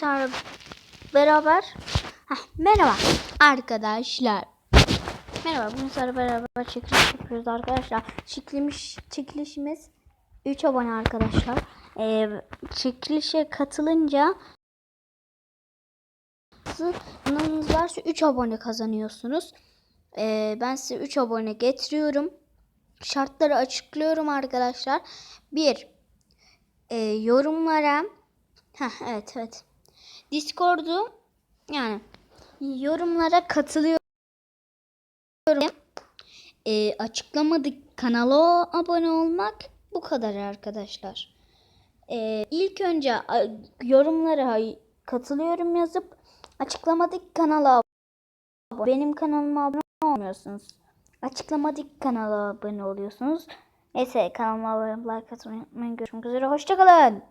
sonra beraber Heh, merhaba arkadaşlar. Merhaba bugün sonra beraber çekiliş yapıyoruz arkadaşlar. Çekilmiş, çekilişimiz 3 abone arkadaşlar. Ee, çekilişe katılınca kanalınız varsa 3 abone kazanıyorsunuz. Ee, ben size 3 abone getiriyorum. Şartları açıklıyorum arkadaşlar. 1. Ee, yorumlara Heh, evet evet. Discord'u yani yorumlara katılıyorum. Ee, açıklamadık kanala abone olmak bu kadar arkadaşlar. Ee, ilk önce yorumlara katılıyorum yazıp açıklamadık kanala abone. Benim kanalıma abone olmuyorsunuz. Açıklamadık kanala abone oluyorsunuz. Neyse kanalıma abone olmayı like atmayı unutmayın. Görüşmek üzere. Hoşçakalın.